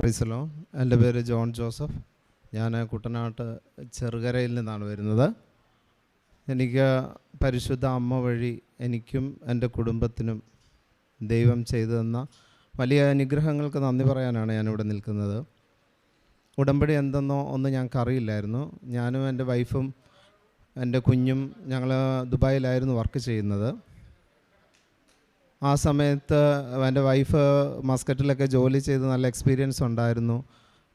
പ്രൈസലോ. എന്റെ പേര് John Joseph. ഞാൻ കുട്ടനാട്ട് ചെറുകരയിൽ നിന്നാണ് വരുന്നത്. എനിക്ക് പരിശുദ്ധ അമ്മ വഴി എനിക്കും എന്റെ കുടുംബത്തിനും ദൈവം ചെയ്തു തന്ന വലിയ അനുഗ്രഹങ്ങൾക്ക് നന്ദി പറയാനാണ് ഞാനിവിടെ നിൽക്കുന്നത്. ഉടമ്പടി എന്തെന്നോ ഒന്നും ഞങ്ങൾക്ക് അറിയില്ലായിരുന്നു. ഞാനും എന്റെ വൈഫും എന്റെ കുഞ്ഞും ഞങ്ങൾ ദുബായിലായിരുന്നു വർക്ക് ചെയ്യുന്നത്. ആ സമയത്ത് എന്റെ വൈഫ് മസ്കറ്റിലൊക്കെ ജോലി ചെയ്ത് നല്ല എക്സ്പീരിയൻസ് ഉണ്ടായിരുന്നു.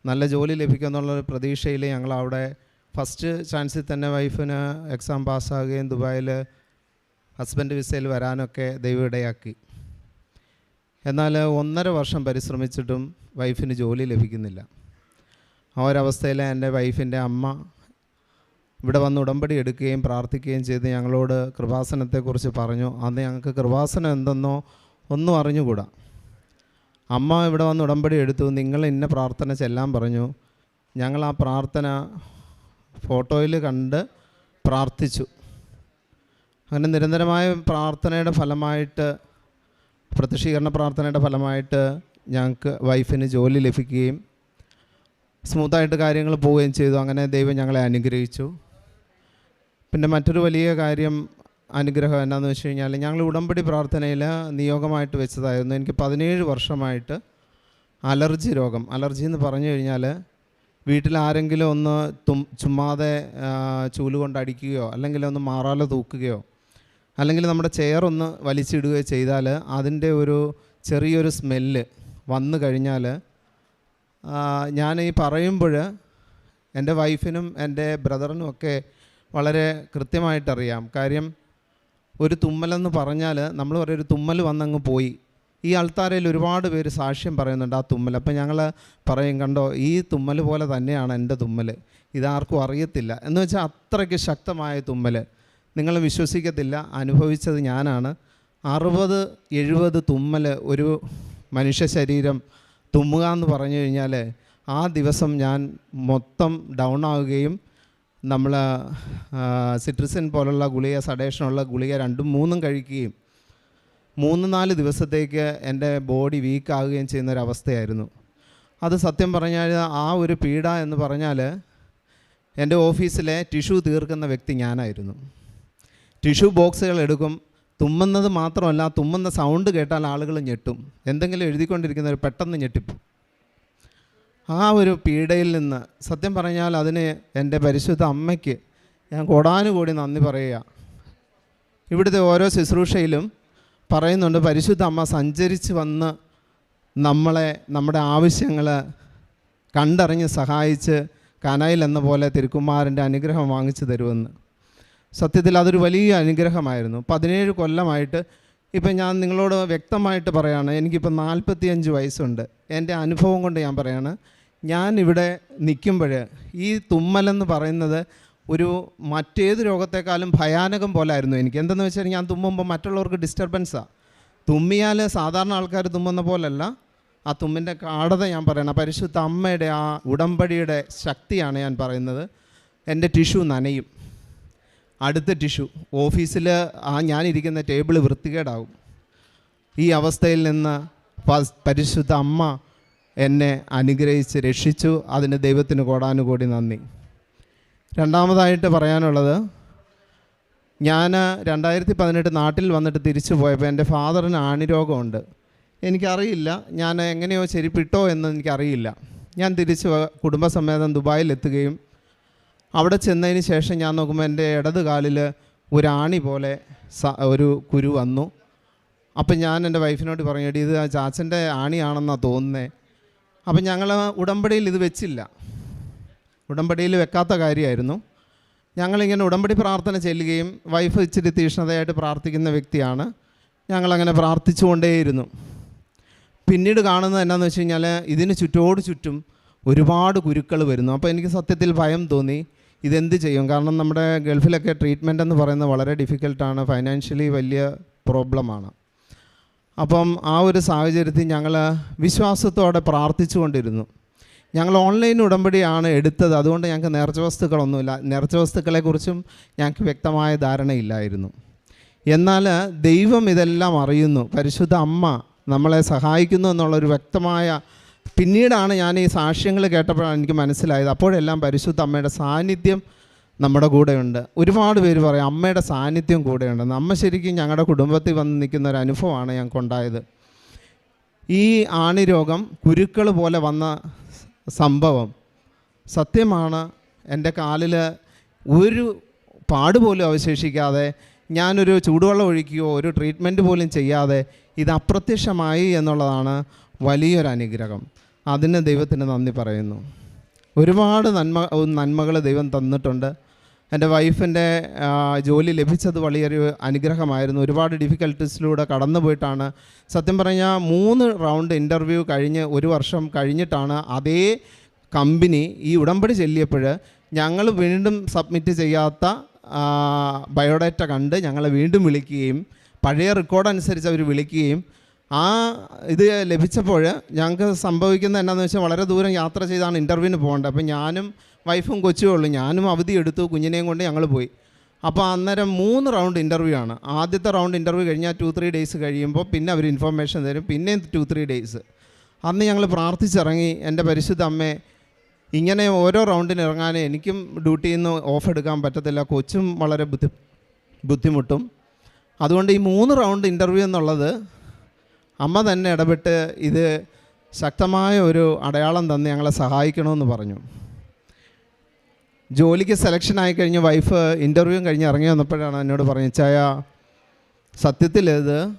നല്ല ജോലി ലഭിക്കുമെന്നുള്ള പ്രതീക്ഷയിൽ ഞങ്ങൾ അവിടെ ഫസ്റ്റ് ചാൻസിൽ തന്നെ വൈഫിന് എക്സാം പാസ്സാകുകയും ദുബായിൽ ഹസ്ബൻഡ് വിസയിൽ വരാനൊക്കെ ദൈവം ഇടയാക്കി. എന്നാൽ ഒന്നര വർഷം പരിശ്രമിച്ചിട്ടും വൈഫിന് ജോലി ലഭിക്കുന്നില്ല. ആ ഒരവസ്ഥയിൽ എന്റെ വൈഫിന്റെ അമ്മ ഇവിടെ വന്ന് ഉടമ്പടി എടുക്കുകയും പ്രാർത്ഥിക്കുകയും ചെയ്ത് ഞങ്ങളോട് കൃപാസനത്തെക്കുറിച്ച് പറഞ്ഞു. അന്ന് ഞങ്ങൾക്ക് കൃപാസനം എന്തെന്നോ ഒന്നും അറിഞ്ഞുകൂടാ. അമ്മ ഇവിടെ വന്ന് ഉടമ്പടി എടുത്തു. നിങ്ങൾ ഇന്ന പ്രാർത്ഥന ചെല്ലാൻ പറഞ്ഞു. ഞങ്ങൾ ആ പ്രാർത്ഥന ഫോട്ടോയിൽ കണ്ട് പ്രാർത്ഥിച്ചു. അങ്ങനെ നിരന്തരമായ പ്രാർത്ഥനയുടെ ഫലമായിട്ട് പ്രത്യക്ഷീകരണ പ്രാർത്ഥനയുടെ ഫലമായിട്ട് ഞങ്ങൾക്ക് വൈഫിന് ജോലി ലഭിക്കുകയും സ്മൂത്തായിട്ട് കാര്യങ്ങൾ പോവുകയും ചെയ്തു. അങ്ങനെ ദൈവം ഞങ്ങളെ അനുഗ്രഹിച്ചു. പിന്നെ മറ്റൊരു വലിയ കാര്യം അനുഗ്രഹം എന്നാന്ന് വെച്ച് കഴിഞ്ഞാൽ ഞങ്ങൾ ഉടമ്പടി പ്രാർത്ഥനയിൽ നിയോഗമായിട്ട് വെച്ചതായിരുന്നു. എനിക്ക് പതിനേഴ് വർഷമായിട്ട് അലർജി രോഗം. അലർജി എന്ന് പറഞ്ഞു കഴിഞ്ഞാൽ വീട്ടിൽ ആരെങ്കിലും ഒന്ന് തും ചുമ്മാതെ ആ, ചൂൽ കൊണ്ട് അടിക്കുകയോ അല്ലെങ്കിൽ ഒന്ന് മാറാല തൂക്കുകയോ അല്ലെങ്കിൽ നമ്മുടെ ചെയർ ഒന്ന് വലിച്ചിടുകയോ ചെയ്താൽ അതിന്റെ ഒരു ചെറിയൊരു സ്മെല്ല് വന്നു കഴിഞ്ഞാൽ ഞാൻ ഈ പറയുമ്പോൾ എന്റെ വൈഫിനും എന്റെ ബ്രദറിനും ഒക്കെ വളരെ കൃത്യമായിട്ടറിയാം. കാര്യം ഒരു തുമ്മലെന്ന് പറഞ്ഞാൽ നമ്മൾ പറയും ഒരു തുമ്മൽ വന്നങ്ങ് പോയി. ഈ ആൾത്താരയിൽ ഒരുപാട് പേര് സാക്ഷ്യം പറയുന്നുണ്ട് ആ തുമ്മൽ അപ്പം ഞങ്ങൾ പറയും കണ്ടോ ഈ തുമ്മൽ പോലെ തന്നെയാണ് എന്റെ തുമ്മൽ ഇതാർക്കും അറിയത്തില്ല. എന്ന് വെച്ചാൽ അത്രയ്ക്ക് ശക്തമായ തുമ്മൽ നിങ്ങൾ വിശ്വസിക്കത്തില്ല അനുഭവിച്ചത് ഞാനാണ്. അറുപത് എഴുപത് തുമ്മൽ ഒരു മനുഷ്യ ശരീരം തുമ്മുക എന്ന് പറഞ്ഞു കഴിഞ്ഞാൽ ആ ദിവസം ഞാൻ മൊത്തം ഡൗൺ ആവുകയും നമ്മൾ സിട്രിസിൻ പോലുള്ള ഗുളിക സഡേഷനുള്ള ഗുളിക രണ്ടും മൂന്നും കഴിക്കുകയും മൂന്ന് നാല് ദിവസത്തേക്ക് എന്റെ ബോഡി വീക്കാവുകയും ചെയ്യുന്ന ഒരു അവസ്ഥയായിരുന്നു അത് സത്യം പറഞ്ഞാൽ ആ ഒരു പീഡ എന്ന് പറഞ്ഞാൽ എന്റെ ഓഫീസിലെ ടിഷ്യൂ തീർക്കുന്ന വ്യക്തി ഞാനായിരുന്നു. ടിഷ്യൂ ബോക്സുകൾ എടുക്കും തുമ്മുന്നത് മാത്രമല്ല തുമ്മുന്ന സൗണ്ട് കേട്ടാൽ ആളുകൾ ഞെട്ടും. എന്തെങ്കിലും എഴുതിക്കൊണ്ടിരിക്കുന്നവർ പെട്ടെന്ന് ഞെട്ടിപ്പോ. ആ ഒരു പീഡയിൽ നിന്ന് സത്യം പറഞ്ഞാൽ അതിന് എന്റെ പരിശുദ്ധ അമ്മയ്ക്ക് ഞാൻ കോടാനുകൂടി നന്ദി പറയുക. ഇവിടുത്തെ ഓരോ ശുശ്രൂഷയിലും പറയുന്നുണ്ട് പരിശുദ്ധ അമ്മ സഞ്ചരിച്ച് വന്ന് നമ്മളെ നമ്മുടെ ആവശ്യങ്ങൾ കണ്ടറിഞ്ഞ് സഹായിച്ച് കനയിൽ എന്ന പോലെ തിരുക്കുമാരന്റെ അനുഗ്രഹം വാങ്ങിച്ചു തരുമെന്ന്. സത്യത്തിൽ അതൊരു വലിയ അനുഗ്രഹമായിരുന്നു. പതിനേഴ് കൊല്ലമായിട്ട് ഇപ്പം ഞാൻ നിങ്ങളോട് വ്യക്തമായിട്ട് പറയാണ് എനിക്കിപ്പോൾ നാൽപ്പത്തിയഞ്ച് വയസ്സുണ്ട്. എന്റെ അനുഭവം കൊണ്ട് ഞാൻ പറയാണ് ഞാൻ ഇവിടെ നിൽക്കുമ്പോൾ ഈ തുമ്മലെന്ന് പറയുന്നത് ഒരു മറ്റേത് രോഗത്തെക്കാളും ഭയാനകം പോലെ ആയിരുന്നു എനിക്ക്. എന്തെന്ന് വെച്ചാൽ ഞാൻ തുമ്മുമ്പോൾ മറ്റുള്ളവർക്ക് ഡിസ്റ്റർബൻസാണ് തുമ്മിയാൽ സാധാരണ ആൾക്കാർ തുമ്മുന്ന പോലല്ല. ആ തുമ്മിന്റെ കാടത ഞാൻ പറയണം. പരിശുദ്ധ അമ്മയുടെ ആ ഉടമ്പടിയുടെ ശക്തിയാണ് ഞാൻ പറയുന്നത്. എന്റെ ടിഷ്യൂ നനയും. അടുത്ത ടിഷ്യു ഓഫീസിൽ ആ ഞാനിരിക്കുന്ന ടേബിൾ വൃത്തികേടാവും ഈ അവസ്ഥയിൽ നിന്ന് പരിശുദ്ധ അമ്മ എന്നെ അനുഗ്രഹിച്ച് രക്ഷിച്ചു. അതിന് ദൈവത്തിന് കോടാനുകൂടി നന്ദി. രണ്ടാമതായിട്ട് പറയാനുള്ളത് ഞാൻ രണ്ടായിരത്തി പതിനെട്ട് നാട്ടിൽ വന്നിട്ട് തിരിച്ചു പോയപ്പോൾ എന്റെ ഫാദറിന് ആണിരോഗമുണ്ട്. എനിക്കറിയില്ല ഞാൻ എങ്ങനെയോ ശരിപ്പിട്ടോ എന്ന് എനിക്കറിയില്ല. ഞാൻ തിരിച്ച് കുടുംബസമേതം ദുബായിലെത്തുകയും അവിടെ ചെന്നതിന് ശേഷം ഞാൻ നോക്കുമ്പോൾ എന്റെ ഇടത് കാലിൽ ഒരു ആണി പോലെ ഒരു കുരു വന്നു. അപ്പം ഞാൻ എന്റെ വൈഫിനോട് പറഞ്ഞു "എടീ, ഇത് ചാച്ചന്റെ ആണിയാണെന്നാണ് തോന്നുന്നത് അപ്പം ഞങ്ങൾ ഉടമ്പടിയിൽ ഇത് വെച്ചില്ല. ഉടമ്പടിയിൽ വെക്കാത്ത കാര്യമായിരുന്നു. ഞങ്ങളിങ്ങനെ ഉടമ്പടി പ്രാർത്ഥന ചെല്ലുകയും വൈഫ് ഇച്ചിരി തീഷ്ണതയായിട്ട് പ്രാർത്ഥിക്കുന്ന വ്യക്തിയാണ്. ഞങ്ങളങ്ങനെ പ്രാർത്ഥിച്ചുകൊണ്ടേയിരുന്നു. പിന്നീട് കാണുന്നത് എന്നാന്ന് വെച്ച് കഴിഞ്ഞാൽ ഇതിന് ചുറ്റോട് ചുറ്റും ഒരുപാട് കുരുക്കൾ വരുന്നു. അപ്പോൾ എനിക്ക് സത്യത്തിൽ ഭയം തോന്നി ഇതെന്ത് ചെയ്യും? കാരണം നമ്മുടെ ഗൾഫിലൊക്കെ ട്രീറ്റ്മെന്റ് എന്ന് പറയുന്നത് വളരെ ഡിഫിക്കൽട്ടാണ് ഫൈനാൻഷ്യലി വലിയ പ്രോബ്ലമാണ് അപ്പം ആ ഒരു സാഹചര്യത്തിൽ ഞങ്ങൾ വിശ്വാസത്തോടെ പ്രാർത്ഥിച്ചു കൊണ്ടിരുന്നു. ഞങ്ങൾ ഓൺലൈൻ ഉടമ്പടിയാണ് എടുത്തത്. അതുകൊണ്ട് ഞങ്ങൾക്ക് നേർച്ച വസ്തുക്കളൊന്നുമില്ല. നേർച്ച വസ്തുക്കളെക്കുറിച്ചും ഞങ്ങൾക്ക് വ്യക്തമായ ധാരണയില്ലായിരുന്നു. എന്നാൽ ദൈവം ഇതെല്ലാം അറിയുന്നു. പരിശുദ്ധ അമ്മ നമ്മളെ സഹായിക്കുന്നു എന്നുള്ളൊരു വ്യക്തമായ പിന്നീടാണ് ഞാൻ ഈ സാക്ഷ്യങ്ങൾ കേട്ടപ്പോഴാണ് എനിക്ക് മനസ്സിലായത്. അപ്പോഴെല്ലാം പരിശുദ്ധ അമ്മയുടെ സാന്നിധ്യം നമ്മുടെ കൂടെയുണ്ട്. ഒരുപാട് പേര് പറയും അമ്മയുടെ സാന്നിധ്യം കൂടെയുണ്ടെന്ന് അമ്മ ശരിക്കും ഞങ്ങളുടെ കുടുംബത്തിൽ വന്ന് നിൽക്കുന്ന ഒരു അനുഭവമാണ് ഞങ്ങൾക്കുണ്ടായത് ഈ ആണിരോഗം കുരുക്കൾ പോലെ വന്ന സംഭവം സത്യമാണ്. എന്റെ കാലിൽ ഒരു പാട് പോലും അവശേഷിക്കാതെ ഞാനൊരു ചൂടുവെള്ളം ഒഴിക്കുകയോ ഒരു ട്രീറ്റ്മെന്റ് പോലും ചെയ്യാതെ ഇത് അപ്രത്യക്ഷമായി എന്നുള്ളതാണ് വലിയൊരു അനുഗ്രഹം. അതിന് ദൈവത്തിന് നന്ദി പറയുന്നു. ഒരുപാട് നന്മ നന്മകൾ ദൈവം തന്നിട്ടുണ്ട്. എന്റെ വൈഫിന്റെ ജോലി ലഭിച്ചത് വലിയൊരു അനുഗ്രഹമായിരുന്നു. ഒരുപാട് ഡിഫിക്കൽട്ടീസിലൂടെ കടന്നു പോയിട്ടാണ്. സത്യം പറഞ്ഞാൽ മൂന്ന് റൗണ്ട് ഇന്റർവ്യൂ കഴിഞ്ഞ് ഒരു വർഷം കഴിഞ്ഞിട്ടാണ് അതേ കമ്പനി ഈ ഉടമ്പടി ചെല്ലിയപ്പോൾ ഞങ്ങൾ വീണ്ടും സബ്മിറ്റ് ചെയ്യാത്ത ബയോഡാറ്റ കണ്ട് ഞങ്ങളെ വീണ്ടും വിളിക്കുകയും പഴയ റെക്കോർഡ് അനുസരിച്ച് അവർ വിളിക്കുകയും ആ ഇത് ലഭിച്ചപ്പോൾ ഞങ്ങൾക്ക് സംഭവിക്കുന്നത് എന്നാന്ന് വെച്ചാൽ വളരെ ദൂരം യാത്ര ചെയ്താണ് ഇന്റർവ്യൂവിന് പോകേണ്ടത്. അപ്പോൾ ഞാനും വൈഫും കൊച്ചുമേ ഉള്ളൂ. ഞാനും അവധി എടുത്തു കുഞ്ഞിനെയും കൊണ്ട് ഞങ്ങൾ പോയി. അപ്പോൾ അന്നേരം മൂന്ന് റൗണ്ട് ഇന്റർവ്യൂ ആണ്. ആദ്യത്തെ റൗണ്ട് ഇന്റർവ്യൂ കഴിഞ്ഞാൽ ടു ത്രീ ഡേയ്സ് കഴിയുമ്പോൾ പിന്നെ അവർ ഇൻഫർമേഷൻ തരും. പിന്നെയും ടു ത്രീ ഡേയ്സ് അന്ന് ഞങ്ങൾ പ്രാർത്ഥിച്ചിറങ്ങി. എന്റെ പരിശുദ്ധ അമ്മേ ഇങ്ങനെ ഓരോ റൗണ്ടിന് ഇറങ്ങാൻ എനിക്കും ഡ്യൂട്ടിയിൽ നിന്ന് ഓഫ് എടുക്കാൻ പറ്റത്തില്ല. കൊച്ചും വളരെ ബുദ്ധി ബുദ്ധിമുട്ടും. അതുകൊണ്ട് ഈ മൂന്ന് റൗണ്ട് ഇന്റർവ്യൂ എന്നുള്ളത് അമ്മ തന്നെ ഇടപെട്ട് ഇത് ശക്തമായ ഒരു അടയാളം തന്ന് ഞങ്ങളെ സഹായിക്കണമെന്ന് പറഞ്ഞു. ജോലിക്ക് സെലക്ഷൻ ആയി കഴിഞ്ഞ് വൈഫ് ഇന്റർവ്യൂ കഴിഞ്ഞ് ഇറങ്ങി വന്നപ്പോഴാണ് എന്നോട് പറഞ്ഞു ചായ സത്യത്തിൽ ഇത്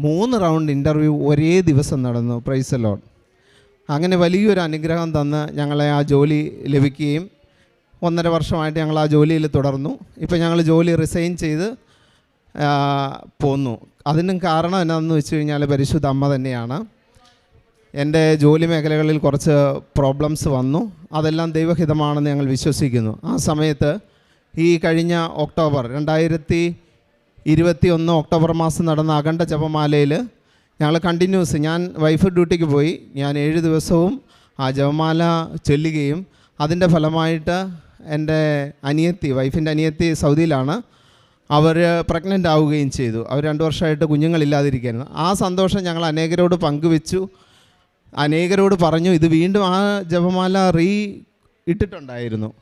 മൂന്ന് റൗണ്ട് ഇന്റർവ്യൂ ഒരേ ദിവസം നടന്നു പ്രൈസ് ലോൺ അങ്ങനെ വലിയൊരു അനുഗ്രഹം തന്ന് ഞങ്ങളെ ആ ജോലി ലഭിക്കുകയും ഒന്നര വർഷമായിട്ട് ഞങ്ങൾ ആ ജോലിയിൽ തുടർന്നു. ഇപ്പോൾ ഞങ്ങൾ ജോലി റിസൈൻ ചെയ്ത് പോന്നു. അതിനും കാരണം എന്നാന്ന് വെച്ച് കഴിഞ്ഞാൽ പരിശുദ്ധ അമ്മ തന്നെയാണ്. എന്റെ ജോലി മേഖലകളിൽ കുറച്ച് പ്രോബ്ലംസ് വന്നു. അതെല്ലാം ദൈവഹിതമാണെന്ന് ഞങ്ങൾ വിശ്വസിക്കുന്നു. ആ സമയത്ത് ഈ കഴിഞ്ഞ ഒക്ടോബർ രണ്ടായിരത്തി ഇരുപത്തി ഒന്ന് ഒക്ടോബർ മാസം നടന്ന അഖണ്ഡ ജപമാലയിൽ ഞങ്ങൾ കണ്ടിന്യൂസ് ഞാൻ വൈഫ് ഡ്യൂട്ടിക്ക് പോയി. ഞാൻ ഏഴ് ദിവസവും ആ ജപമാല ചൊല്ലുകയും അതിന്റെ ഫലമായിട്ട് എന്റെ അനിയത്തി വൈഫിന്റെ അനിയത്തി സൗദിയിലാണ്. അവർ പ്രഗ്നന്റ് ആവുകയും ചെയ്തു. അവർ രണ്ട് വർഷമായിട്ട് കുഞ്ഞുങ്ങളില്ലാതിരിക്കുന്നു ആ സന്തോഷം ഞങ്ങൾ അനേകരോട് പങ്കുവെച്ചു. അനേകരോട് പറഞ്ഞു ഇത് വീണ്ടും ആ ജപമാല റീ ഇട്ടിട്ടുണ്ടായിരുന്നു.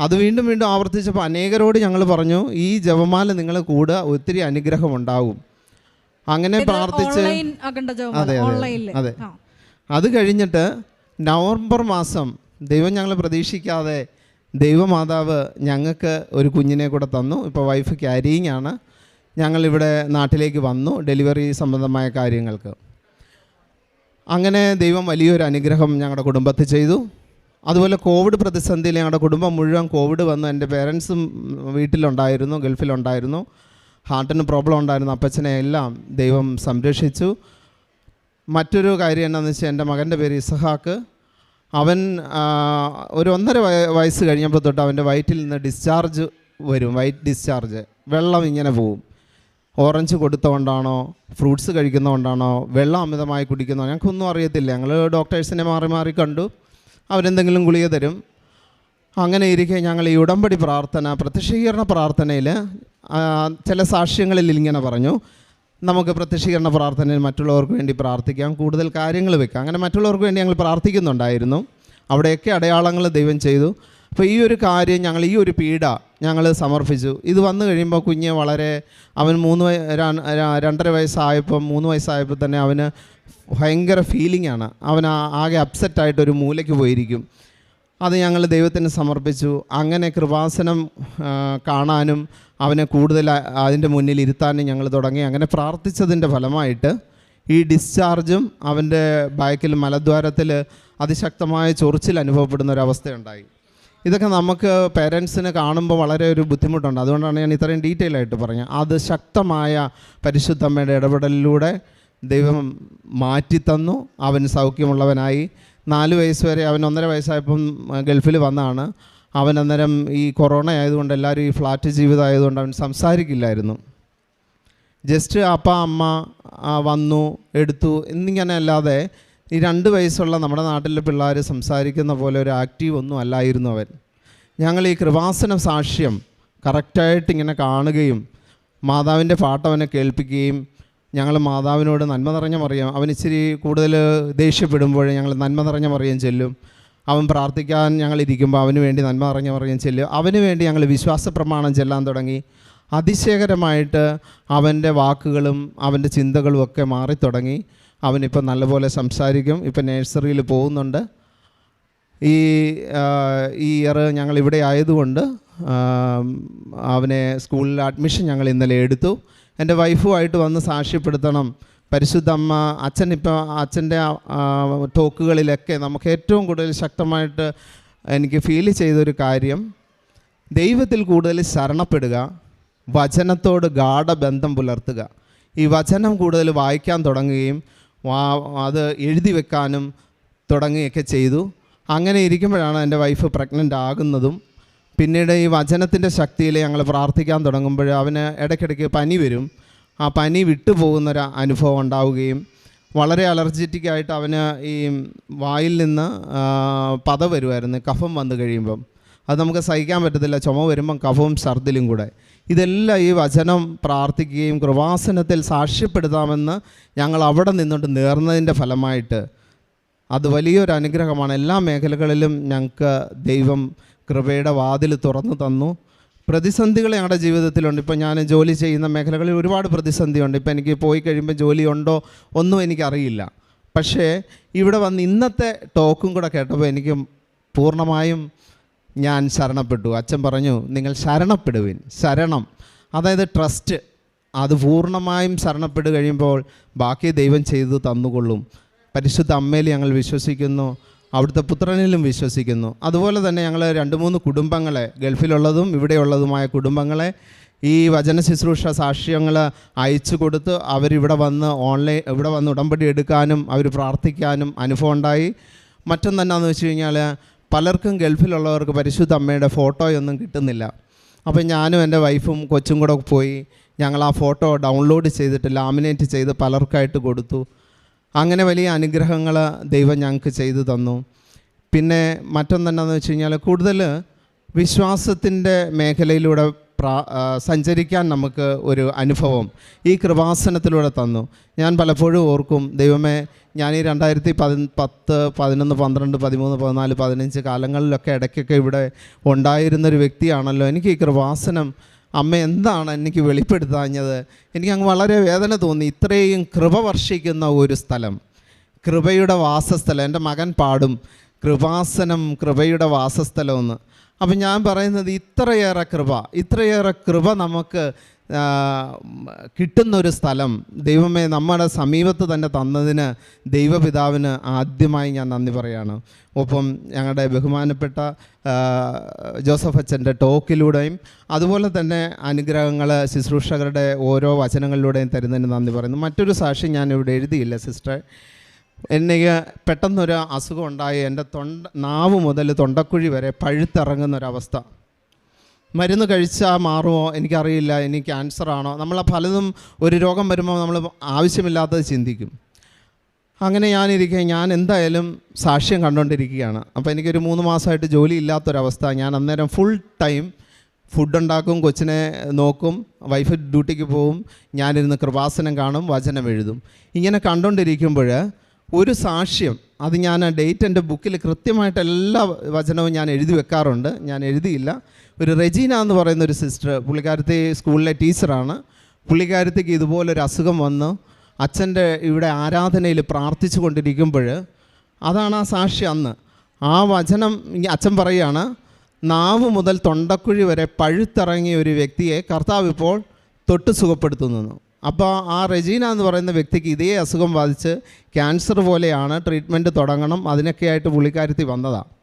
അത് വീണ്ടും വീണ്ടും ആവർത്തിച്ചപ്പോൾ അനേകരോട് ഞങ്ങൾ പറഞ്ഞു ഈ ജപമാല നിങ്ങൾ കൂടുക ഒത്തിരി അനുഗ്രഹം ഉണ്ടാവും അങ്ങനെ പ്രാർത്ഥിച്ച് അതെ, അതെ, അതെ. അത് കഴിഞ്ഞിട്ട് നവംബർ മാസം ദൈവം ഞങ്ങൾ പ്രതീക്ഷിക്കാതെ ദൈവമാതാവ് ഞങ്ങൾക്ക് ഒരു കുഞ്ഞിനെ കൂടെ തന്നു. ഇപ്പോൾ വൈഫ് ക്യാരിയിങ് ആണ്. ഞങ്ങളിവിടെ നാട്ടിലേക്ക് വന്നു ഡെലിവറി സംബന്ധമായ കാര്യങ്ങൾക്ക്. അങ്ങനെ ദൈവം വലിയൊരു അനുഗ്രഹം ഞങ്ങളുടെ കുടുംബത്തിൽ ചെയ്തു. അതുപോലെ കോവിഡ് പ്രതിസന്ധിയിൽ ഞങ്ങളുടെ കുടുംബം മുഴുവൻ കോവിഡ് വന്നു എന്റെ പേരൻസും വീട്ടിലുണ്ടായിരുന്നു ഗൾഫിലുണ്ടായിരുന്നു. ഹാർട്ടിന് പ്രോബ്ലം ഉണ്ടായിരുന്നു അപ്പച്ചനെ എല്ലാം ദൈവം സംരക്ഷിച്ചു. മറ്റൊരു കാര്യം എന്താണെന്ന് വെച്ചാൽ എന്റെ മകന്റെ പേര് ഇസഹാക്ക്. അവൻ ഒരു ഒന്നര വയ- വയസ്സ് കഴിഞ്ഞപ്പോൾ തൊട്ട് അവന്റെ വയറ്റിൽ നിന്ന് ഡിസ്ചാർജ് വരും വൈറ്റ് ഡിസ്ചാർജ് വെള്ളം ഇങ്ങനെ പോവും. ഓറഞ്ച് കൊടുത്തുകൊണ്ടാണോ ഫ്രൂട്ട്സ് കഴിക്കുന്നതുകൊണ്ടാണോ വെള്ളം അമിതമായി കുടിക്കുന്നോ ഞങ്ങൾക്കൊന്നും അറിയത്തില്ല. ഞങ്ങൾ ഡോക്ടേഴ്സിനെ മാറി മാറി കണ്ടു. അവരെന്തെങ്കിലും ഗുളിക തരും. അങ്ങനെ ഇരിക്കെ ഞങ്ങൾ ഈ ഉടമ്പടി പ്രാർത്ഥന പ്രത്യക്ഷീകരണ പ്രാർത്ഥനയിൽ ചില സാക്ഷ്യങ്ങളിൽ ഇങ്ങനെ പറഞ്ഞു. നമുക്ക് പ്രത്യക്ഷീകരണ പ്രാർത്ഥനയിൽ മറ്റുള്ളവർക്ക് വേണ്ടി പ്രാർത്ഥിക്കാം കൂടുതൽ കാര്യങ്ങൾ വെക്കാം. അങ്ങനെ മറ്റുള്ളവർക്ക് വേണ്ടി ഞങ്ങൾ പ്രാർത്ഥിക്കുന്നുണ്ടായിരുന്നു. അവിടെയൊക്കെ അടയാളങ്ങൾ ദൈവം ചെയ്തു. അപ്പോൾ ഈ ഒരു കാര്യം ഞങ്ങൾ ഈ ഒരു പീഡ ഞങ്ങൾ സമർപ്പിച്ചു. ഇത് വന്നു കഴിയുമ്പോൾ കുഞ്ഞ് വളരെ അവൻ മൂന്ന് രണ്ടര വയസ്സായപ്പം മൂന്ന് വയസ്സായപ്പോൾ തന്നെ അവന് ഭയങ്കര ഫീലിംഗ് ആണ്. അവൻ ആകെ അപ്സെറ്റായിട്ട് ഒരു മൂലയ്ക്ക് പോയിരിക്കും. അത് ഞങ്ങൾ ദൈവത്തിന് സമർപ്പിച്ചു. അങ്ങനെ കൃപാസനം കാണാനും അവനെ കൂടുതൽ അതിന്റെ മുന്നിൽ ഇരുത്താനും ഞങ്ങൾ തുടങ്ങി. അങ്ങനെ പ്രാർത്ഥിച്ചതിന്റെ ഫലമായിട്ട് ഈ ഡിസ്ചാർജും അവന്റെ ബാക്കിൽ മലദ്വാരത്തിൽ അതിശക്തമായ ചൊറിച്ചിൽ അനുഭവപ്പെടുന്ന ഒരവസ്ഥയുണ്ടായി ഇതൊക്കെ നമുക്ക് പേരൻസിന് കാണുമ്പോൾ വളരെ ഒരു ബുദ്ധിമുട്ടുണ്ട്. അതുകൊണ്ടാണ് ഞാൻ ഇത്രയും ഡീറ്റെയിൽ ആയിട്ട് പറഞ്ഞത്. അത് ശക്തമായ പരിശുദ്ധമ്മയുടെ ഇടപെടലിലൂടെ ദൈവം മാറ്റിത്തന്നു. അവൻ സൗഖ്യമുള്ളവനായി. നാല് വയസ്സ് വരെ അവൻ ഒന്നര വയസ്സായപ്പം ഗൾഫിൽ വന്നാണ്. അവൻ അന്നേരം ഈ കൊറോണ ആയതുകൊണ്ട് എല്ലാവരും ഈ ഫ്ലാറ്റ് ജീവിതം ആയതുകൊണ്ട് അവൻ സംസാരിക്കില്ലായിരുന്നു. ജസ്റ്റ് അപ്പ അമ്മ വന്നു എടുത്തു എന്നിങ്ങനെ അല്ലാതെ ഈ രണ്ട് വയസ്സുള്ള നമ്മുടെ നാട്ടിലെ പിള്ളേർ സംസാരിക്കുന്ന പോലെ ഒരു ആക്റ്റീവ് ഒന്നും അല്ലായിരുന്നു അവൻ. ഞങ്ങൾ ഈ കൃപാസന സാക്ഷ്യം കറക്റ്റായിട്ട് ഇങ്ങനെ കാണുകയും മാതാവിന്റെ പാട്ടവനെ കേൾപ്പിക്കുകയും ഞങ്ങൾ മാതാവിനോട് നന്മ നിറഞ്ഞ മറിയാം അവൻ ഇച്ചിരി കൂടുതൽ ദേഷ്യപ്പെടുമ്പോൾ ഞങ്ങൾ നന്മ നിറഞ്ഞ മറിയാൻ ചെല്ലും. അവൻ പ്രാർത്ഥിക്കാൻ ഞങ്ങൾ ഇരിക്കുമ്പോൾ അവന് വേണ്ടി നന്മ നിറഞ്ഞ മറിയാൻ ചെല്ലും. അവന് വേണ്ടി ഞങ്ങൾ വിശ്വാസ പ്രമാണം ചെല്ലാൻ തുടങ്ങി. അതിശയകരമായിട്ട് അവന്റെ വാക്കുകളും അവന്റെ ചിന്തകളും ഒക്കെ മാറിത്തുടങ്ങി. അവനിപ്പോൾ നല്ലപോലെ സംസാരിക്കും. ഇപ്പം നേഴ്സറിയിൽ പോകുന്നുണ്ട്. ഈ ഈ ഇയർ ഞങ്ങൾ ഇവിടെ ആയതുകൊണ്ട് അവനെ സ്കൂളിൽ അഡ്മിഷൻ ഞങ്ങൾ ഇന്നലെ എടുത്തു. എന്റെ വൈഫുമായിട്ട് വന്ന് സാക്ഷ്യപ്പെടുത്തണം. പരിശുദ്ധ അമ്മ അച്ഛൻ ഇപ്പോൾ അച്ഛന്റെ ടോക്കുകളിലൊക്കെ നമുക്ക് ഏറ്റവും കൂടുതൽ ശക്തമായിട്ട് എനിക്ക് ഫീൽ ചെയ്തൊരു കാര്യം ദൈവത്തിൽ കൂടുതൽ ശരണപ്പെടുക വചനത്തോട് ഗാഠബന്ധം പുലർത്തുക. ഈ വചനം കൂടുതൽ വായിക്കാൻ തുടങ്ങുകയും അത് എഴുതി വെക്കാനും തുടങ്ങുകയൊക്കെ ചെയ്തു. അങ്ങനെ ഇരിക്കുമ്പോഴാണ് എന്റെ വൈഫ് പ്രഗ്നന്റ് ആകുന്നതും. പിന്നീട് ഈ വചനത്തിന്റെ ശക്തിയിൽ ഞങ്ങൾ പ്രാർത്ഥിക്കാൻ തുടങ്ങുമ്പോൾ അവന് ഇടയ്ക്കിടയ്ക്ക് പനി വരും. ആ പനി വിട്ടുപോകുന്നൊരു അനുഭവം ഉണ്ടാവുകയും വളരെ അലർജറ്റിക് ആയിട്ട് അവന് ഈ വായിൽ നിന്ന് പത വരുമായിരുന്നു കഫം വന്നു കഴിയുമ്പം. അത് നമുക്ക് സഹിക്കാൻ പറ്റത്തില്ല. ചുമ വരുമ്പം കഫവും ഛർദിലും കൂടെ. ഇതെല്ലാം ഈ വചനം പ്രാർത്ഥിക്കുകയും കൃപാസനത്തിൽ സാക്ഷ്യപ്പെടുത്താമെന്ന് ഞങ്ങൾ അവിടെ നിന്നിട്ട് നേർന്നതിന്റെ ഫലമായിട്ട് അത് വലിയൊരു അനുഗ്രഹമാണ്. എല്ലാ മേഖലകളിലും ഞങ്ങൾക്ക് ദൈവം കൃപയുടെ വാതിൽ തുറന്നു തന്നു. പ്രതിസന്ധികൾ ഞങ്ങളുടെ ജീവിതത്തിലുണ്ട്. ഇപ്പോൾ ഞാൻ ജോലി ചെയ്യുന്ന മേഖലകളിൽ ഒരുപാട് പ്രതിസന്ധിയുണ്ട്. ഇപ്പോൾ എനിക്ക് പോയി കഴിയുമ്പോൾ ജോലിയുണ്ടോ ഒന്നും എനിക്കറിയില്ല. പക്ഷേ ഇവിടെ വന്ന് ഇന്നത്തെ ടോക്കും കൂടെ കേട്ടപ്പോൾ എനിക്ക് പൂർണമായും ഞാൻ ശരണപ്പെട്ടു. അച്ഛൻ പറഞ്ഞു നിങ്ങൾ ശരണപ്പെടുവിൻ. ശരണം. അതായത് ട്രസ്റ്റ് അത് പൂർണമായും ശരണപ്പെട്ട് കഴിയുമ്പോൾ ബാക്കി ദൈവം ചെയ്തു തന്നുകൊള്ളും. പരിശുദ്ധ അമ്മയിൽ ഞങ്ങൾ വിശ്വസിക്കുന്നു. അവിടുത്തെ പുത്രനിലും വിശ്വസിക്കുന്നു. അതുപോലെ തന്നെ ഞങ്ങൾ രണ്ട് മൂന്ന് കുടുംബങ്ങളെ ഗൾഫിലുള്ളതും ഇവിടെയുള്ളതുമായ കുടുംബങ്ങളെ ഈ വചന ശുശ്രൂഷ സാക്ഷ്യങ്ങൾ അയച്ചു കൊടുത്ത് അവരിവിടെ വന്ന് ഓൺലൈൻ ഇവിടെ വന്ന് ഉടമ്പടി എടുക്കാനും അവർ പ്രാർത്ഥിക്കാനും അനുഭവം ഉണ്ടായി. മറ്റൊന്നെന്നാന്ന് വെച്ച് കഴിഞ്ഞാൽ പലർക്കും ഗൾഫിലുള്ളവർക്ക് പരിശുദ്ധ അമ്മയുടെ ഫോട്ടോയൊന്നും കിട്ടുന്നില്ല. അപ്പോൾ ഞാനും എന്റെ വൈഫും കൊച്ചും കൂടെ പോയി ഞങ്ങൾ ആ ഫോട്ടോ ഡൗൺലോഡ് ചെയ്തിട്ട് ലാമിനേറ്റ് ചെയ്ത് പലർക്കായിട്ട് കൊടുത്തു. അങ്ങനെ വലിയ അനുഗ്രഹങ്ങൾ ദൈവം ഞങ്ങൾക്ക് ചെയ്തു തന്നു. പിന്നെ മറ്റൊന്നെന്നു വെച്ച് കഴിഞ്ഞാൽ കൂടുതൽ വിശ്വാസത്തിന്റെ മേഖലയിലൂടെ സഞ്ചരിക്കാൻ നമുക്ക് ഒരു അനുഭവം ഈ കൃപാസനത്തിലൂടെ തന്നു. ഞാൻ പലപ്പോഴും ഓർക്കും ദൈവമേ ഞാൻ ഈ രണ്ടായിരത്തി പതി പത്ത് പതിനൊന്ന് പന്ത്രണ്ട് പതിമൂന്ന് പതിനാല് പതിനഞ്ച് കാലങ്ങളിലൊക്കെ ഇടയ്ക്കൊക്കെ ഇവിടെ ഉണ്ടായിരുന്നൊരു വ്യക്തിയാണല്ലോ. എനിക്ക് ഈ കൃപാസനം അമ്മ എന്താണ് എനിക്ക് വെളിപ്പെടുത്താഞ്ഞത്? എനിക്ക് അങ്ങ് വളരെ വേദന തോന്നി. ഇത്രയും കൃപ വർഷിക്കുന്ന ഒരു സ്ഥലം കൃപയുടെ വാസസ്ഥലം എന്റെ മകൻ പാടും. കൃപാസനം കൃപയുടെ വാസസ്ഥലമെന്ന് അപ്പം ഞാൻ പറയുന്നത് ഇത്രയേറെ കൃപ ഇത്രയേറെ കൃപ നമുക്ക് കിട്ടുന്നൊരു സ്ഥലം ദൈവമേ നമ്മുടെ സമീപത്ത് തന്നെ തന്നതിന് ദൈവപിതാവിന് ആദ്യമായി ഞാൻ നന്ദി പറയാണ്. ഒപ്പം ഞങ്ങളുടെ ബഹുമാനപ്പെട്ട ജോസഫ് അച്ഛന്റെ ടോക്കിലൂടെയും അതുപോലെ തന്നെ അനുഗ്രഹങ്ങൾ ശുശ്രൂഷകരുടെ ഓരോ വചനങ്ങളിലൂടെയും തരുന്നതിന് നന്ദി പറയുന്നു. മറ്റൊരു സാക്ഷി ഞാനിവിടെ എഴുതിയില്ല സിസ്റ്റർ. എനിക്ക് പെട്ടെന്നൊരു അസുഖം ഉണ്ടായി. എന്റെ തൊണ്ട നാവ് മുതൽ തൊണ്ടക്കുഴി വരെ പഴുത്തിറങ്ങുന്നൊരവസ്ഥ. മരുന്ന് കഴിച്ചാൽ മാറുമോ? എനിക്കറിയില്ല. ഇനി ക്യാൻസർ ആണോ നമ്മൾ പലതും ഒരു രോഗം വരുമ്പോൾ നമ്മൾ ആവശ്യമില്ലാത്തത് ചിന്തിക്കും. അങ്ങനെ ഞാനിരിക്കെ ഞാൻ എന്തായാലും സാക്ഷ്യം കണ്ടുകൊണ്ടിരിക്കുകയാണ്. അപ്പോൾ എനിക്കൊരു മൂന്ന് മാസമായിട്ട് ജോലി ഇല്ലാത്തൊരവസ്ഥ ഞാൻ അന്നേരം ഫുൾ ടൈം ഫുഡ് ഉണ്ടാക്കും കൊച്ചിനെ നോക്കും വൈഫ് ഡ്യൂട്ടിക്ക് പോവും ഞാനിരുന്ന് കൃപാസനം കാണും വചനം എഴുതും. ഇങ്ങനെ കണ്ടുകൊണ്ടിരിക്കുമ്പോൾ ഒരു സാക്ഷ്യം. അത് ഞാൻ ആ ഡേറ്റ് എന്റെ ബുക്കിൽ കൃത്യമായിട്ട് എല്ലാ വചനവും ഞാൻ എഴുതി വെക്കാറുണ്ട്. ഞാൻ എഴുതിയില്ല. ഒരു റെജീന എന്ന് പറയുന്ന ഒരു സിസ്റ്റർ പുള്ളിക്കാരത്തി സ്കൂളിലെ ടീച്ചറാണ് പുള്ളിക്കാരത്തിക്ക് ഇതുപോലൊരു അസുഖം വന്ന്. അച്ഛന്റെ ഇവിടെ ആരാധനയിൽ പ്രാർത്ഥിച്ചു കൊണ്ടിരിക്കുമ്പോൾ അതാണ് ആ സാക്ഷി അന്ന്. ആ വചനം അച്ഛൻ പറയുകയാണ് നാവ് മുതൽ തൊണ്ടക്കുഴി വരെ പഴുത്തിറങ്ങിയ ഒരു വ്യക്തിയെ കർത്താവ് ഇപ്പോൾ തൊട്ട് സുഖപ്പെടുത്തുന്നു. അപ്പോൾ ആ റെജീന എന്ന് പറയുന്ന വ്യക്തിക്ക് ഇതേ അസുഖം ബാധിച്ച് ക്യാൻസർ പോലെയാണ് ട്രീറ്റ്മെന്റ് തുടങ്ങണം അതിനൊക്കെയായിട്ട് പുള്ളിക്കാരത്തി വന്നതാണ്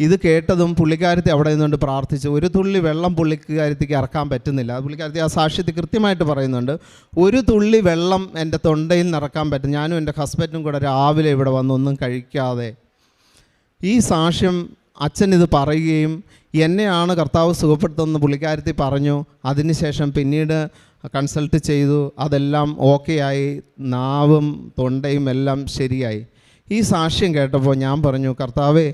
ഇത് കേട്ടതും പുള്ളിക്കാരത്തി അവിടെ നിന്നുകൊണ്ട് പ്രാർത്ഥിച്ചു. ഒരു തുള്ളി വെള്ളം പുള്ളിക്കാരത്തിക്ക് ഇറക്കാൻ പറ്റുന്നില്ല. പുള്ളിക്കാരുത്തി ആ സാക്ഷ്യത്തിൽ കൃത്യമായിട്ട് പറയുന്നുണ്ട്. ഒരു തുള്ളി വെള്ളം എന്റെ തൊണ്ടയിൽ നിന്ന് ഇറക്കാൻ പറ്റും. ഞാനും എന്റെ ഹസ്ബൻഡും കൂടെ രാവിലെ ഇവിടെ വന്ന് ഒന്നും കഴിക്കാതെ. ഈ സാക്ഷ്യം അച്ഛൻ ഇത് പറയുകയും എന്നെയാണ് കർത്താവ് സുഖപ്പെടുത്തുമെന്ന് പുള്ളിക്കാരത്തി പറഞ്ഞു. അതിനുശേഷം പിന്നീട് കൺസൾട്ട് ചെയ്തു അതെല്ലാം ഓക്കെ ആയി. നാവും തൊണ്ടയും എല്ലാം ശരിയായി. ഈ സാക്ഷ്യം കേട്ടപ്പോൾ ഞാൻ പറഞ്ഞു കർത്താവേ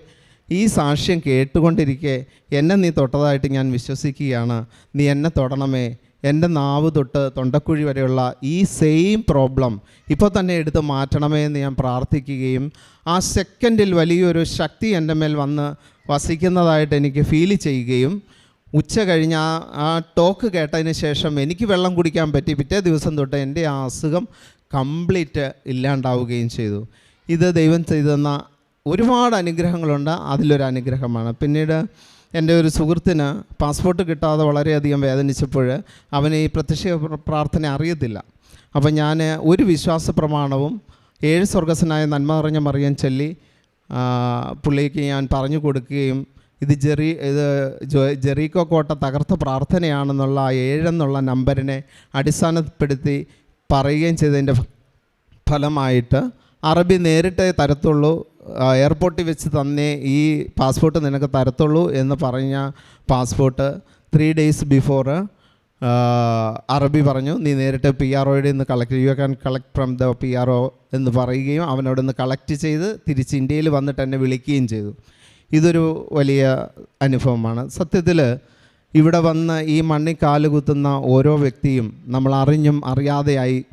ഈ സാക്ഷ്യം കേട്ടുകൊണ്ടിരിക്കെ എന്നെ നീ തൊട്ടതായിട്ട് ഞാൻ വിശ്വസിക്കുകയാണ്. നീ എന്നെ തൊടണമേ. എന്റെ നാവ് തൊട്ട് തൊണ്ടക്കുഴി വരെയുള്ള ഈ സെയിം പ്രോബ്ലം ഇപ്പോൾ തന്നെ എടുത്ത് മാറ്റണമേ എന്ന് ഞാൻ പ്രാർത്ഥിക്കുകയും ആ സെക്കൻഡിൽ വലിയൊരു ശക്തി എന്റെ മേൽ വന്ന് വസിക്കുന്നതായിട്ട് എനിക്ക് ഫീൽ ചെയ്യുകയും ഉച്ച കഴിഞ്ഞ് ആ ആ ടോക്ക് കേട്ടതിന് ശേഷം എനിക്ക് വെള്ളം കുടിക്കാൻ പറ്റി. പിറ്റേ ദിവസം തൊട്ട് എന്റെ ആ അസുഖം കംപ്ലീറ്റ് ഇല്ലാണ്ടാവുകയും ചെയ്തു. ഇത് ദൈവം ചെയ്തു തന്ന ഒരുപാട് അനുഗ്രഹങ്ങളുണ്ട്. അതിലൊരു അനുഗ്രഹമാണ്. പിന്നീട് എന്റെ ഒരു സുഹൃത്തിന് പാസ്പോർട്ട് കിട്ടാതെ വളരെയധികം വേദനിച്ചപ്പോൾ അവന് ഈ പ്രത്യക്ഷ പ്രാർത്ഥന അറിയത്തില്ല. അപ്പോൾ ഞാൻ ഒരു വിശ്വാസ പ്രമാണവും ഏഴ് സ്വർഗസ്സനായ നന്മ നിറഞ്ഞ മറിയാൻ ചൊല്ലി പുള്ളിക്ക് ഞാൻ പറഞ്ഞു കൊടുക്കുകയും ഇത് ജെറി ഇത് ജെറീക്കോ കോട്ട തകർത്ത പ്രാർത്ഥനയാണെന്നുള്ള ആ ഏഴെന്നുള്ള നമ്പറിനെ അടിസ്ഥാനപ്പെടുത്തി പറയുകയും ചെയ്തതിന്റെ ഫലമായിട്ട് അറബി നേരിട്ടേ തരത്തുള്ളൂ എയർപോർട്ടിൽ വെച്ച് തന്നെ ഈ പാസ്പോർട്ട് നിനക്ക് തരത്തുള്ളൂ എന്ന് പറഞ്ഞ പാസ്പോർട്ട് ത്രീ ഡേയ്സ് ബിഫോർ അറബി പറഞ്ഞു നീ നേരിട്ട് പി ആർ ഒയുടെ നിന്ന് collect you can collect from the P R O എന്ന് പറയുകയും അവനോട് നിന്ന് കളക്ട് ചെയ്ത് തിരിച്ച് ഇന്ത്യയിൽ വന്നിട്ട് എന്നെ വിളിക്കുകയും ചെയ്തു. ഇതൊരു വലിയ അനുഭവമാണ്. സത്യത്തിൽ ഇവിടെ വന്ന് ഈ മണ്ണിൽ കാലുകുത്തുന്ന ഓരോ വ്യക്തിയും നമ്മൾ അറിഞ്ഞും അറിയാതെയായി